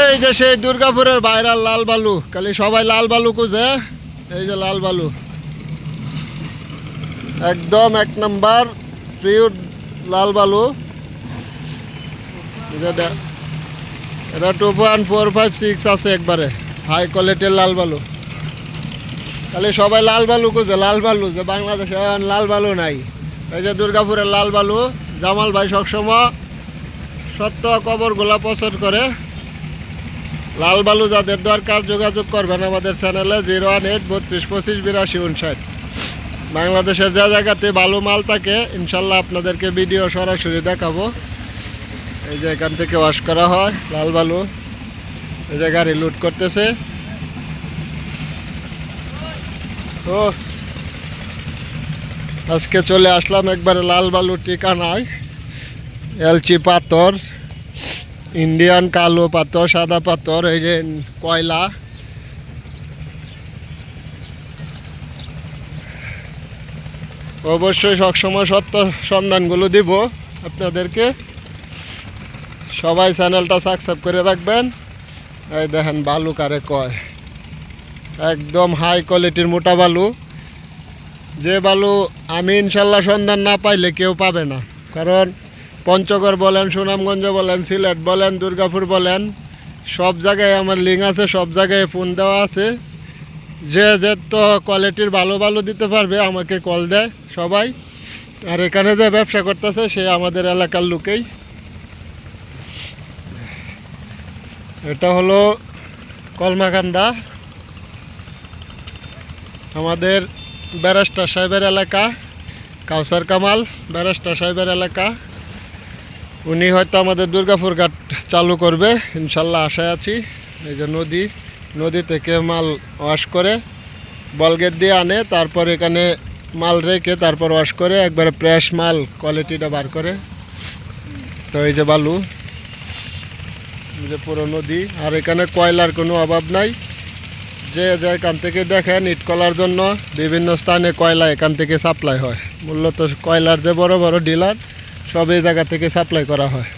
এই যে সেই দুর্গাপুরের বাইরাল লাল বালু খালি সবাই লাল বালু খুঁজে। এই যে লাল বালু। একদম এক নাম্বার প্রিয় লাল বালু। এটা two point four five six আছে একবারে হাই কোয়ালিটির লাল বালু। খালি সবাই লাল বালু খুঁজে, লাল বালু, যে বাংলাদেশে লাল বালু নাই। এই যে দুর্গাপুরের লাল বালু, জামাল ভাই সবসময় সত্য কবরগুলা পছন্দ করে। লাল বালু যাদের দরকার যোগাযোগ করবেন আমাদের চ্যানেলে জিরো ওয়ান এইট বত্রিশ পঁচিশ বিরাশি উনষাট। বাংলাদেশের যা জায়গাতে বালু মাল থাকে, ইনশাল্লাহ আপনাদেরকে ভিডিও সরাসরি দেখাবো। এই যে এখান থেকে ওয়াশ করা হয়, লাল বালু। এই যে গাড়ি লুট করতেছে। তো আজকে চলে আসলাম একবারে লাল বালু নাই এলচি পাথর। ইন্ডিয়ান কালো পাথর, সাদা পাথর, এই যে কয়লা। অবশ্যই সবসময় সত্য সন্ধানগুলো দিব আপনাদেরকে। সবাই চ্যানেলটা সাবস্ক্রাইব করে রাখবেন। এই দেখেন বালু কারে কয়। একদম হাই কোয়ালিটির মোটা বালু। যে বালু আমি ইনশাল্লাহ সন্ধান না পাইলে কেউ পাবে না। কারণ পঞ্চগড় বলেন, সুনামগঞ্জ বলেন, সিলেট বলেন, দুর্গাপুর বলেন, সব জায়গায় আমার লিঙ্ক আছে, সব জায়গায় ফোন দেওয়া আছে। যে যে তো কোয়ালিটির ভালো ভালো দিতে পারবে, আমাকে কল দেয় সবাই। আর এখানে যে ব্যবসা করতেছে, সে আমাদের এলাকার লোকেই। এটা হলো কলমাকান্দা। আমাদের ব্যারাস্টার সাহেবের এলাকা, কাউসার কামাল, ব্যারাস্টার সাহেবের এলাকা। উনি হয়তো আমাদের দুর্গাপুর ঘাট চালু করবে, ইনশাল্লাহ আশায় আছি। এই যে নদী নদী থেকে মাল ওয়াশ করে বলগেট দিয়ে আনে, তারপর এখানে মাল রেখে তারপর ওয়াশ করে একবারে ফ্রেশ মাল কোয়ালিটিটা বার করে। তো এই যে বালু, এই যে পুরো নদী, আর এখানে কয়লার কোনো অভাব নাই। যে যে এখান থেকে দেখেন, ইট কলার জন্য বিভিন্ন স্থানে কয়লা এখান থেকে সাপ্লাই হয়। মূলত কয়লার যে বড় বড় ডিলার সব এই জায়গা থেকে সাপ্লাই করা হয়।